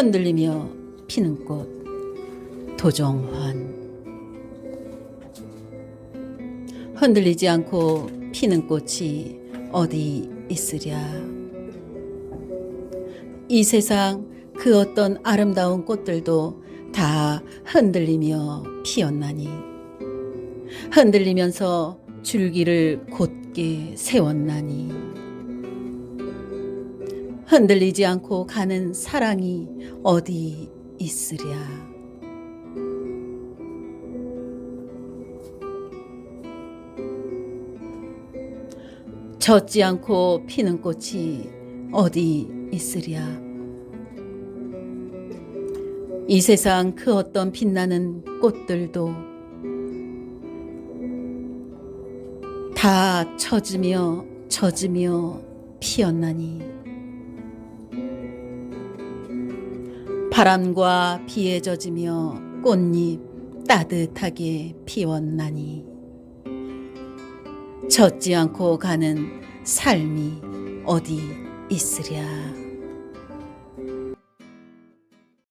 흔들리며 피는 꽃 도종환. 흔들리지 않고 피는 꽃이 어디 있으랴. 이 세상 그 어떤 아름다운 꽃들도 다 흔들리며 피었나니. 흔들리면서 줄기를 곧게 세웠나니 흔들리지 않고 가는 사랑이 어디 있으랴. 젖지 않고 피는 꽃이 어디 있으랴. 이 세상 그 어떤 빛나는 꽃들도 다 젖으며 젖으며 피었나니 바람과 비에 젖으며 꽃잎 따뜻하게 피웠나니 젖지 않고 가는 삶이 어디 있으랴.